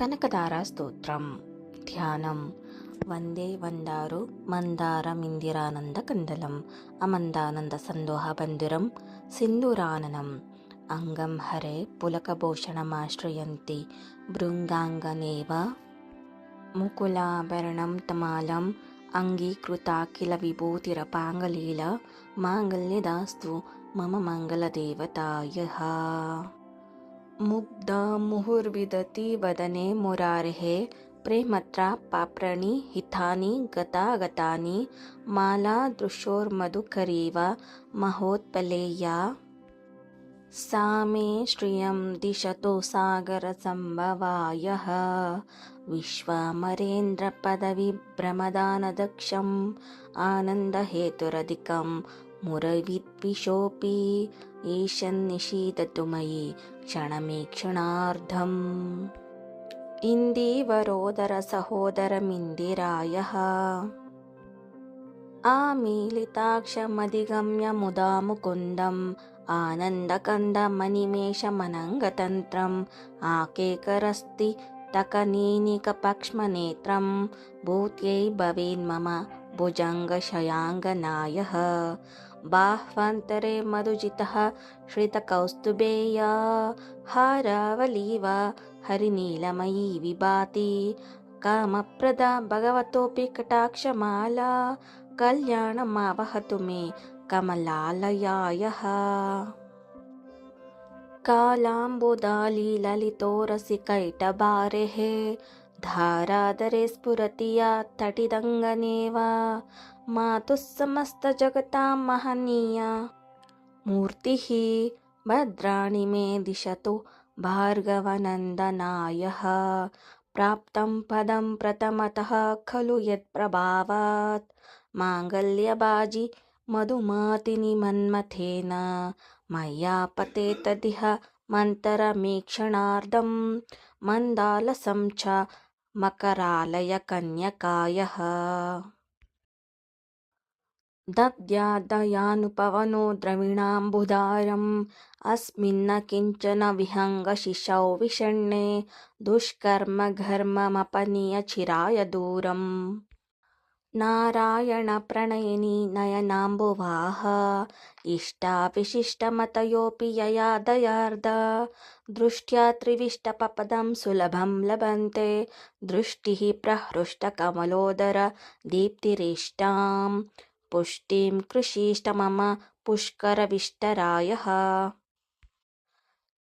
కనకదార స్తోత్రం. ధ్యానం. వందే వందారు మందారమిందిరానందకందలం అమందానంద సందోహ సందోహబంధురం సింధురాననం. అంగం హరే పులకభూషణమాశ్రయంతి భృంగాంగనేవ ముకులాభరణం తమాలం అంగీకృతాఖిల విభూతిరపాంగలీల మాంగల్యదాస్తు మమ మంగళదేవతాయः मुग्धा मुहुर्विदति वदने मुरारेः प्रेमत्रा पाप्राणि हितानि गतागतानि माला दृशोर्मधुकरीव महोत्पलेया। सा मे श्रियं दिशतु सागरसम्भवायः विश्वामरेन्द्रपदविभ्रमदानदक्षम् आनन्दहेतुरधिकं मुरविद्विषोऽपि ईशन्निशीदतु मयि क्षणमीक्षणार्धम्। इन्दीवरोदरसहोदरमिन्दिरायः। आमीलिताक्षमधिगम्य मुदा मुकुन्दम् आनन्दकन्दमनिमेषमनङ्गतन्त्रम् आकेकरस्ति तकनीनिकपक्ष्मनेत्रं भूत्यै भवेन्मम भुजङ्गशयाङ्गनायः। बाह्वान्तरे मधुजितः श्रितकौस्तुभेया हारावलीव हरिनीलमयी विभाति। कामप्रदा भगवतोऽपि कटाक्षमाला कल्याणमावहतु मे कमलालयायः कालाम्बुदालीललितोरसिकैटभारेः धारादरे स्फुरति या तटिदङ्गनेव। मातुः समस्तजगतां महनीया। मूर्तिः भद्राणि मे दिशतु भार्गवनन्दनायः। प्राप्तं पदं प्रथमतः खलु यत्प्रभावात्। माङ्गल्यबाजि मधुमातिनि मन्मथेन मया पतेतदिह मन्तरमीक्षणार्धं मन्दालसं च मकरालयकन्यकायः। दद्यादयानुपवनो द्रविणाम्बुधारम् अस्मिन्न किञ्चन विहङ्गशिशौ विषण्णे दुष्कर्मघर्ममपनीय चिराय दूरम् नारायणप्रणयिनी नयनाम्बुवाः इष्टाविशिष्टमतयोऽपि यया दयार्दा। दृष्ट्या त्रिविष्टपपदं सुलभं लभन्ते। दृष्टिः प्रहृष्टकमलोदर दीप्तिरिष्टां पुष्टिं कृषीष्ट मम पुष्करविष्टरायः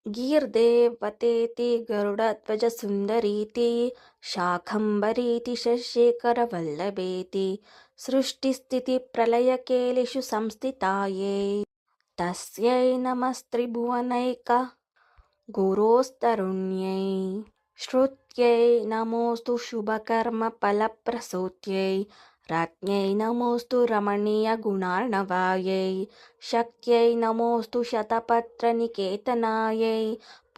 गीर्देवतेति गरुडध्वजसुन्दरीति शाखम्बरीति शशेखरवल्लभेति सृष्टिस्थितिप्रलयकेलिषु संस्थितायै। तस्यै नमस्त्रिभुवनैक गुरोस्तरुण्यै श्रुत्यै नमोऽस्तु शुभकर्मफलप्रसूत्यै राज्ञै नमोऽस्तु रमणीयगुणार्णवायै शक्त्यै नमोऽस्तु शतपत्रनिकेतनायै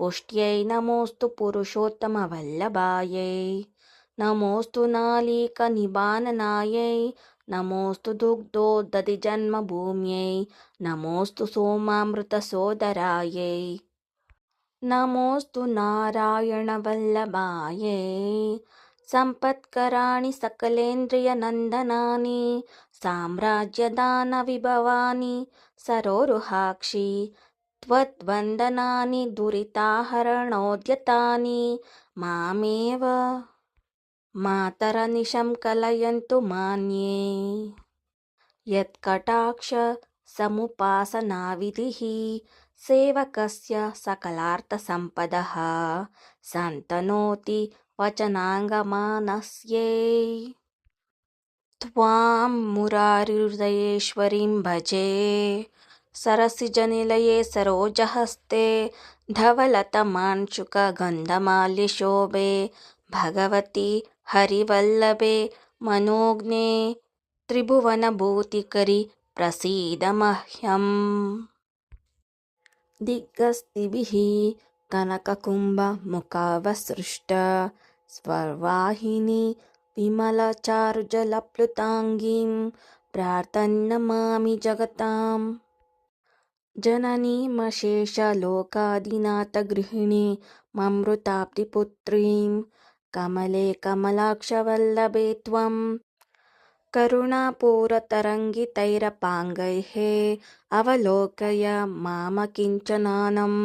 पुष्ट्यै नमोऽस्तु पुरुषोत्तमवल्लभायै नमोऽस्तु नालीकनिबाननायै नमोऽस्तु दुग्धोदधिजन्मभूम्यै नमोऽस्तु सोमामृतसोदरायै नमोऽस्तु नारायणवल्लभायै सम्पत्कराणि सकलेन्द्रियनन्दनानि साम्राज्यदानविभवानि सरोरुहाक्षि त्वद्वन्दनानि दुरिताहरणोद्यतानि। मामेव मातरनिशं कलयन्तु मान्ये। यत्कटाक्ष समुपासनाविधिः सेवकस्य सकलार्थसम्पदः। सन्तनोति वचनाङ्गमानस्यै त्वां मुरारिहृदयेश्वरीं भजे सरसिजनिलये सरोजहस्ते धवलतमांशुकगन्धमाल्यशोभे भगवति हरिवल्लभे प्रसीद मह्यम् दिग्गस्तिभिः कनककुम्भमुखावसृष्ट स्वर्वाहिनी विमलचारुजलप्लुताङ्गीं प्रार्थन्नमामि जगताम् जननीमशेषलोकादिनाथगृहिणी ममृताब्धिपुत्रीं कमले कमलाक्षवल्लभे त्वं करुणापूरतरङ्गितैरपाङ्गैः अवलोकय मामकिञ्चनानं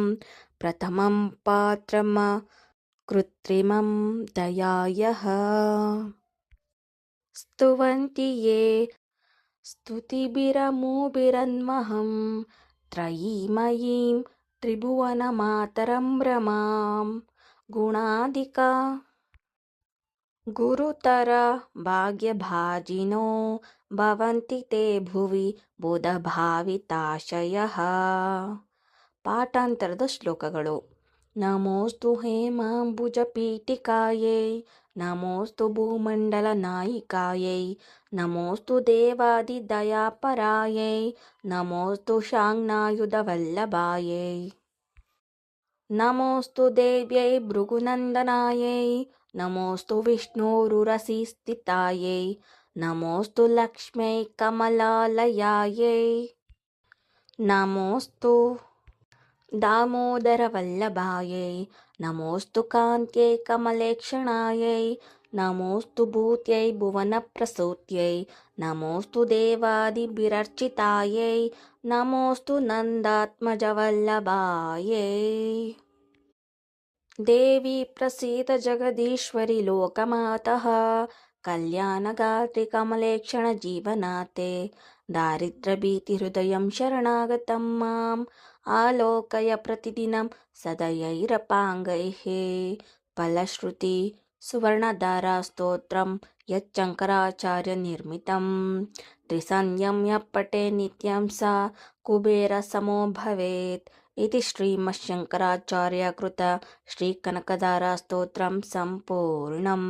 प्रथम पात्रं कृत्रिमं दयायः। स्तुवन्ति ये स्तुतिभिरमुभिरन्महं त्रयीमयीं त्रिभुवनमातरं रमां। गुणादिका गुरुतर भाग्यभाजिनो भवन्ति ते भुवि बुधभाविताशयः। ಪಾಠಾಂತರದ ಶ್ಲೋಕಗಳು. ನಮೋಸ್ತು ಹೇಮಾಂಬುಜ ಪೀಠಿಕಾಯೈ, ನಮೋಸ್ತು ಭೂಮಂಡಲ ನಾಯಿಕಾಯೈ, ನಮೋಸ್ತು ದೇವಾದಿ ದಯಾಪರಾಯೈ, ನಮೋಸ್ತು ಶಾಂಗ್ನಾಯುಧ ವಲ್ಲಭಾಯೈ. ನಮೋಸ್ತು ದೇವ್ಯೈ ಭೃಗುನಂದನಾಯೈ, ನಮೋಸ್ತು ವಿಷ್ಣೋರುರಸಿ ಸ್ಥಿತಾಯೈ ನಮೋಸ್ತು ಲಕ್ಷ್ಮೈ ಕಮಲಾಲಯಾಯೈ. ನಮೋಸ್ತು दामोदरवल्लभायै। नमोऽस्तु कान्त्यै कमलेक्षणायै। नमोऽस्तु भूत्यै भुवनप्रसूत्यै। नमोऽस्तु देवादिभिरर्चितायै। नमोऽस्तु नन्दात्मजवल्लभायै। देवी प्रसीद जगदीश्वरि लोकमातः। कल्याणगात्रि कमलेक्षणजीवनाते दारिद्र्यभीतिहृदयं शरणागतं माम् आलोकय प्रतिदिनं सदयैरपाङ्गैः फलश्रुति सुवर्णधारास्तोत्रं यच्चङ्कराचार्यनिर्मितं त्रिसन्ध्यं यः पटे नित्यं सा कुबेरसमो भवेत् इति श्रीमच्छङ्कराचार्यकृत श्रीकनकदारास्तोत्रं सम्पूर्णम्